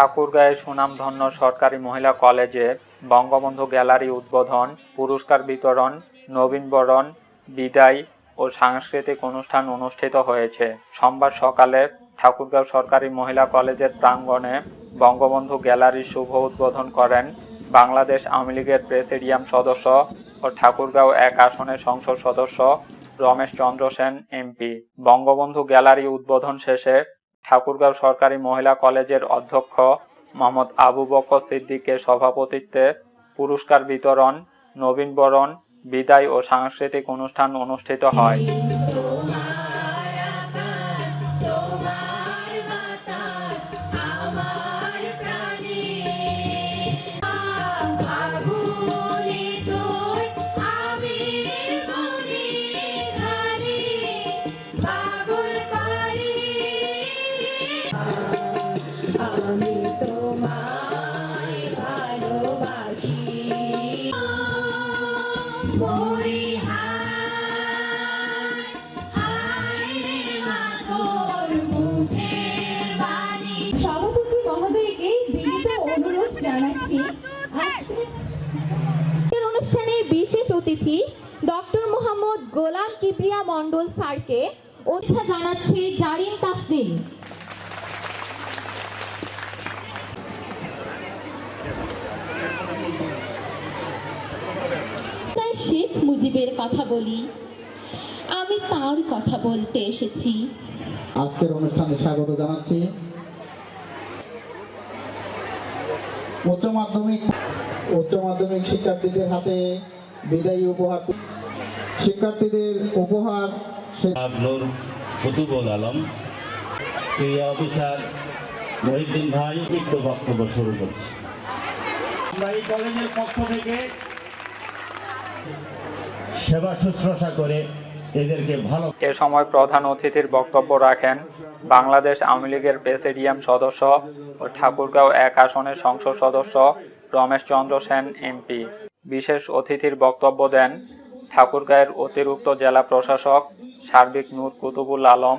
ঠাকুরগাঁয়ের সুনামধন্য সরকারি মহিলা কলেজে বঙ্গবন্ধু গ্যালারি উদ্বোধন, পুরস্কার বিতরণ নবীনবরণ বিদায় ও সাংস্কৃতিক অনুষ্ঠান অনুষ্ঠিত হয়েছে। সোমবার সকালে ঠাকুরগাঁও সরকারি মহিলা কলেজের প্রাঙ্গণে বঙ্গবন্ধু গ্যালারির শুভ উদ্বোধন করেন বাংলাদেশ আওয়ামী লীগের প্রেসিডিয়াম সদস্য ও ঠাকুরগাঁও এক আসনের সংসদ সদস্য রমেশ চন্দ্র সেন, এমপি। বঙ্গবন্ধু গ্যালারি উদ্বোধন শেষে ঠাকুরগাঁও সরকারি মহিলা কলেজের অধ্যক্ষ মোহাম্মদ আবু বকর সিদ্দিকের সভাপতিত্বে পুরস্কার বিতরণ নবীনবরণ বিদায় ও সাংস্কৃতিক অনুষ্ঠান অনুষ্ঠিত হয়। সভাপতি মহোদয়কে বিনীত অনুরোধ জানাচ্ছি। আজকের অনুষ্ঠানে বিশেষ অতিথি ডক্টর মোহাম্মদ গোলাম কিবরিয়া মণ্ডল স্যারকে। উৎসাহ জানাচ্ছি জারিন তাসনিম। শেখ মুজিবের কথা বলি। আমি তার কথা বলতে এসেছি। আজকের অনুষ্ঠানে স্বাগত জানাচ্ছি। উচ্চ মাধ্যমিক উচ্চ মাধ্যমিক শিক্ষার্থীদের হাতে বিদায়ী উপহার। শিক্ষার্থীদের উপহার সে- নূর কুতুবুল আলম ক্রিয়া অফিসার মহিউদ্দিন ভাই লিখিত বক্তব্য শুরু করছি। আমরা এই কলেজের পক্ষ থেকে সেবা শুশ্রূষা করে এদেরকে ভালো এ সময় প্রধান অতিথির বক্তব্য রাখেন বাংলাদেশ আওয়ামী লীগের প্রেসিডিয়াম সদস্য ও ঠাকুরগাঁও এক আসনের সংসদ সদস্য রমেশ চন্দ্র সেন, এমপি। বিশেষ অতিথির বক্তব্য দেন ঠাকুরগাঁয়ের অতিরিক্ত জেলা প্রশাসক সার্বিক নূর কুতুবুল আলম,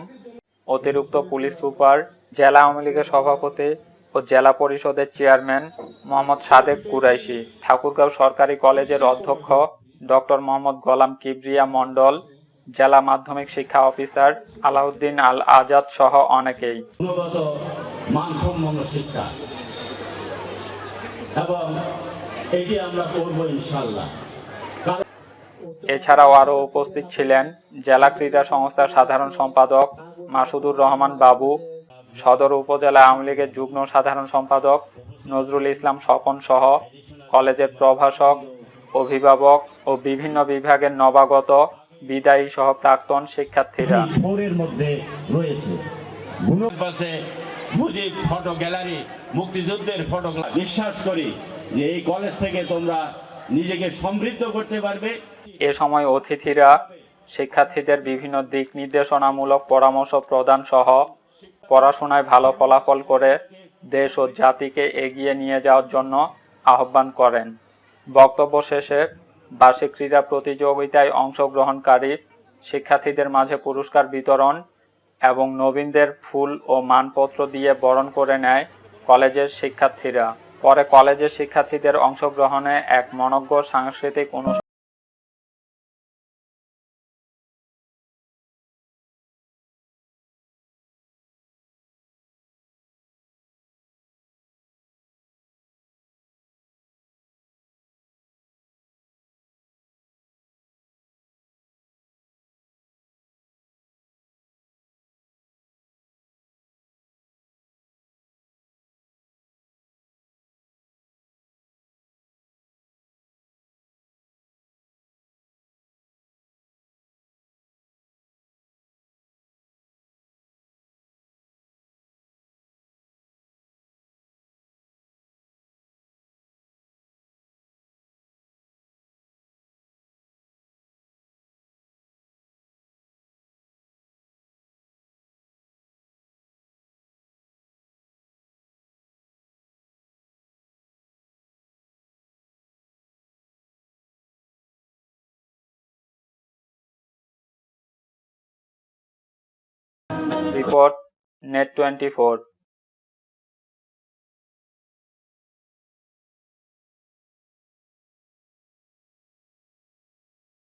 অতিরিক্ত পুলিশ সুপার, জেলা আওয়ামী লীগের সভাপতি ও জেলা পরিষদের চেয়ারম্যান মোহাম্মদ সাদেক কুরাইশি, ঠাকুরগাঁও সরকারি কলেজের অধ্যক্ষ ডক্টর মোহাম্মদ গোলাম কিবরিয়া মণ্ডল জেলা মাধ্যমিক শিক্ষা অফিসার আলাউদ্দিন আল আজাদ সহ অনেকেই। গুণগত শিক্ষা। এবং এটি আমরা করব ইনশাল্লাহ এছাড়াও আরও উপস্থিত ছিলেন জেলা ক্রীড়া সংস্থার সাধারণ সম্পাদক মাসুদুর রহমান বাবু সদর উপজেলা আওয়ামী লীগের যুগ্ম সাধারণ সম্পাদক নজরুল ইসলাম স্বপন সহ কলেজের প্রভাষক অভিভাবক ও বিভিন্ন বিভাগের নবাগত বিদায়ী সহ প্রাক্তন শিক্ষার্থীরা। ফোরের মধ্যে রয়েছে। পাশে মুজিব ফটো গ্যালারি মুক্তিযুদ্ধের ফটো বিশ্বাস করি যে এই কলেজ থেকে তোমরা নিজেকে সমৃদ্ধ করতে পারবে। এ সময় অতিথিরা শিক্ষার্থীদের বিভিন্ন দিক নির্দেশনামূলক পরামর্শ প্রদান সহ পড়াশোনায় ভালো ফলাফল করে দেশ ও জাতিকে এগিয়ে নিয়ে যাওয়ার জন্য আহ্বান করেন। বক্তব্য শেষে বার্ষিক ক্রীড়া প্রতিযোগিতায় অংশগ্রহণকারী শিক্ষার্থীদের মাঝে পুরস্কার বিতরণ এবং নবীনদের ফুল ও মানপত্র দিয়ে বরণ করে নেয় কলেজের শিক্ষার্থীরা। পরে কলেজের শিক্ষার্থীদের অংশগ্রহণে এক মনজ্ঞ সাংস্কৃতিক অনুষ্ঠান রিপোর্ট নেট টোয়েন্টি ফোর